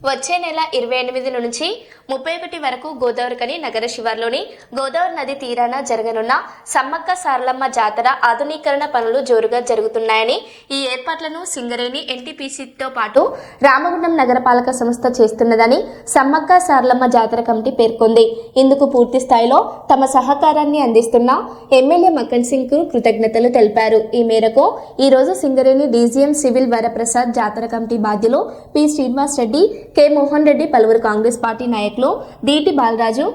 వచ్చే నెల ఇరవై ఎనిమిది నుంచి ముప్పై ఒకటి వరకు గోదావరికని నగర శివార్లోని గోదావరి నది తీరాన జరగనున్న సమ్మక్క సారలమ్మ జాతర ఆధునీకరణ పనులు జోరుగా జరుగుతున్నాయని ఈ ఏర్పాట్లను సింగరేణి ఎన్టీపీసీతో పాటు రామగుండం నగరపాలక సంస్థ చేస్తున్నదని సమ్మక్క సారలమ్మ జాతర కమిటీ పేర్కొంది. ఇందుకు పూర్తి స్థాయిలో తమ సహకారాన్ని అందిస్తున్న ఎమ్మెల్యే మక్కన్ సింగ్కు కృతజ్ఞతలు తెలిపారు. ఈ మేరకు ఈ రోజు సింగరేణి డీజీఎం సివిల్ వరప్రసాద్ జాతర కమిటీ బాధ్యులు పి శ్రీనివాస్ రెడ్డి కె మోహన్ రెడ్డి పలువురు కాంగ్రెస్ పార్టీ నాయకులు దీటి బాలరాజు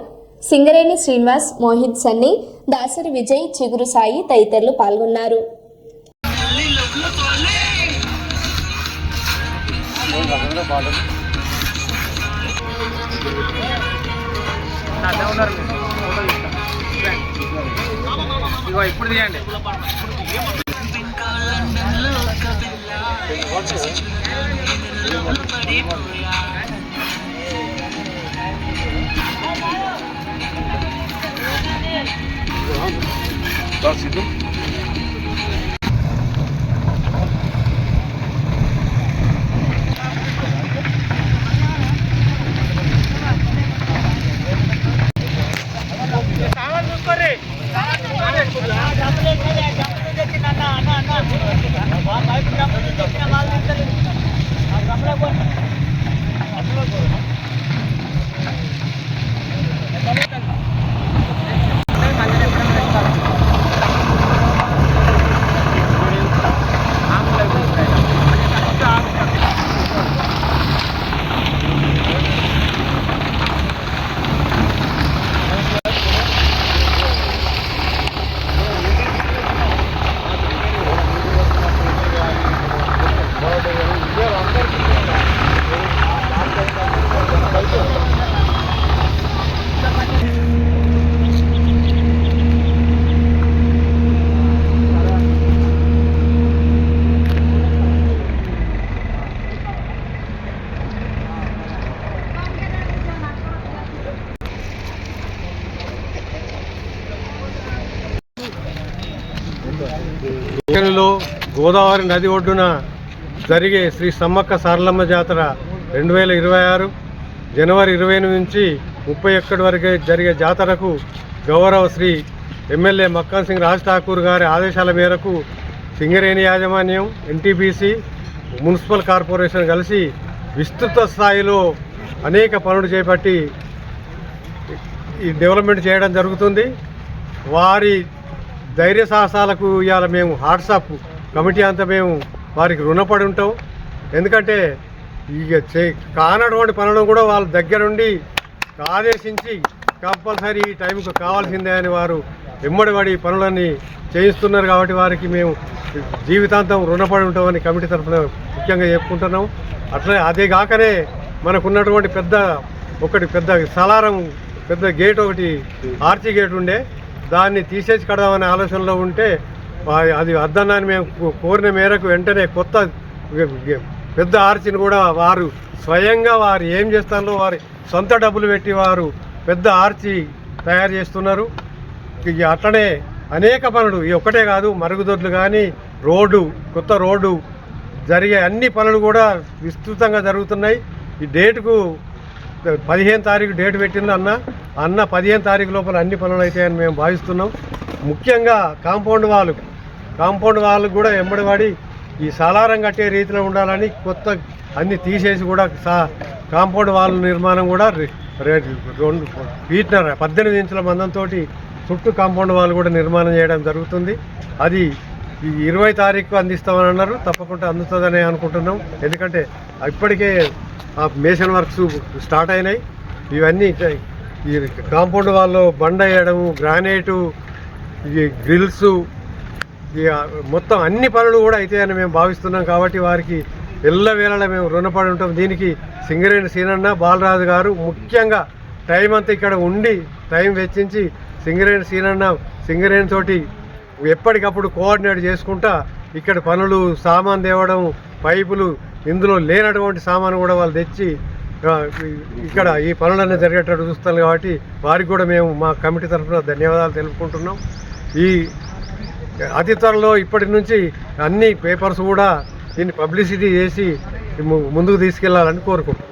సింగరేణి శ్రీనివాస్ మోహిత్ సన్ని దాసరి విజయ్ చిగురు సాయి తదితరులు పాల్గొన్నారు. ఇప్పుడు తీయండి. Torce గోదావరి నది ఒడ్డున జరిగే శ్రీ సమ్మక్క సారలమ్మ జాతర రెండు వేల ఇరవై ఆరు జనవరి ఇరవై ఎనిమిది నుంచి ముప్పై ఒక్కటి వరకు జరిగే జాతరకు గౌరవ శ్రీ ఎమ్మెల్యే మక్కన్ సింగ్ రాజ్ ఠాకూర్ గారి ఆదేశాల మేరకు సింగరేణి యాజమాన్యం ఎన్టీపీసీ మున్సిపల్ కార్పొరేషన్ కలిసి విస్తృత స్థాయిలో అనేక పనులు చేపట్టి ఈ డెవలప్మెంట్ చేయడం జరుగుతుంది. వారి ధైర్య సాహసాలకు ఇవాళ మేము హాట్సాప్ కమిటీ అంతా మేము వారికి రుణపడి ఉంటాం. ఎందుకంటే ఇక చే కానటువంటి పనులను కూడా వాళ్ళ దగ్గరుండి ఆదేశించి కంపల్సరీ ఈ టైంకు కావాల్సిందే అని వారు ఎమ్మడిపడి పనులన్నీ చేయిస్తున్నారు కాబట్టి వారికి మేము జీవితాంతం రుణపడి ఉంటామని కమిటీ తరఫున ముఖ్యంగా చెప్పుకుంటున్నాం. అట్లే అదే కాకనే మనకున్నటువంటి పెద్ద ఒకటి పెద్ద సలారం పెద్ద గేట్ ఒకటి ఆర్చి గేట్ ఉండే దాన్ని తీసేసి కడదామనే ఆలోచనలో ఉంటే అది వద్దన్నాని మేము కో- కోరిన మేరకు వెంటనే కొత్త పెద్ద ఆర్చిని కూడా వారు స్వయంగా వారు ఏం చేస్తారో వారి సొంత డబ్బులు పెట్టి వారు పెద్ద ఆర్చి తయారు చేస్తున్నారు. ఇక అట్లనే అనేక పనులు ఈ ఒక్కటే కాదు మరుగుదొడ్లు కానీ రోడ్డు కొత్త రోడ్డు జరిగే అన్ని పనులు కూడా విస్తృతంగా జరుగుతున్నాయి. ఈ డేటుకు పదిహేను తారీఖు డేట్ పెట్టింది అన్న. అన్న పదిహేను తారీఖు లోపల అన్ని పనులు అవుతాయని మేము భావిస్తున్నాం. ముఖ్యంగా కాంపౌండ్ వాళ్ళు కాంపౌండ్ వాళ్ళకు కూడా ఎంబడివాడి ఈ సలారం కట్టే రీతిలో ఉండాలని కొత్త అన్ని తీసేసి కూడా సా కాంపౌండ్ వాళ్ళ నిర్మాణం కూడా రెండు ఫీట్నర పద్దెనిమిది ఇంచుల మందంతో చుట్టూ కాంపౌండ్ వాళ్ళు కూడా నిర్మాణం చేయడం జరుగుతుంది. అది ఈ ఇరవై తారీఖు అందిస్తామని అన్నారు. తప్పకుండా అందుతుందని అనుకుంటున్నాం. ఎందుకంటే ఇప్పటికే ఆ మేషన్ వర్క్స్ స్టార్ట్ అయినాయి. ఇవన్నీ ఈ కాంపౌండ్ వాళ్ళు బండ వేయడము గ్రానైటు ఈ గ్రిల్స్ ఇక మొత్తం అన్ని పనులు కూడా అవుతాయని మేము భావిస్తున్నాం కాబట్టి వారికి ఎల్లవేళలా మేము రుణపడి ఉంటాం. దీనికి సింగరేణి సీనన్న బాలరాజు గారు ముఖ్యంగా టైం అంతా ఇక్కడ ఉండి టైం వెచ్చించి సింగరేణి సీనన్న సింగరేణి తోటి ఎప్పటికప్పుడు కోఆర్డినేట్ చేసుకుంటా ఇక్కడ పనులు సామాన్ తేవడం పైపులు ఇందులో లేనటువంటి సామాను కూడా వాళ్ళు తెచ్చి ఇక్కడ ఈ పనులన్నీ జరిగేటట్టు చూస్తాం కాబట్టి వారికి కూడా మేము మా కమిటీ తరఫున ధన్యవాదాలు తెలుపుకుంటున్నాం. ఈ అతి త్వరలో ఇప్పటి నుంచి అన్ని పేపర్స్ కూడా దీన్ని పబ్లిసిటీ చేసి ముందుకు తీసుకెళ్ళాలని కోరుకుంటున్నాం.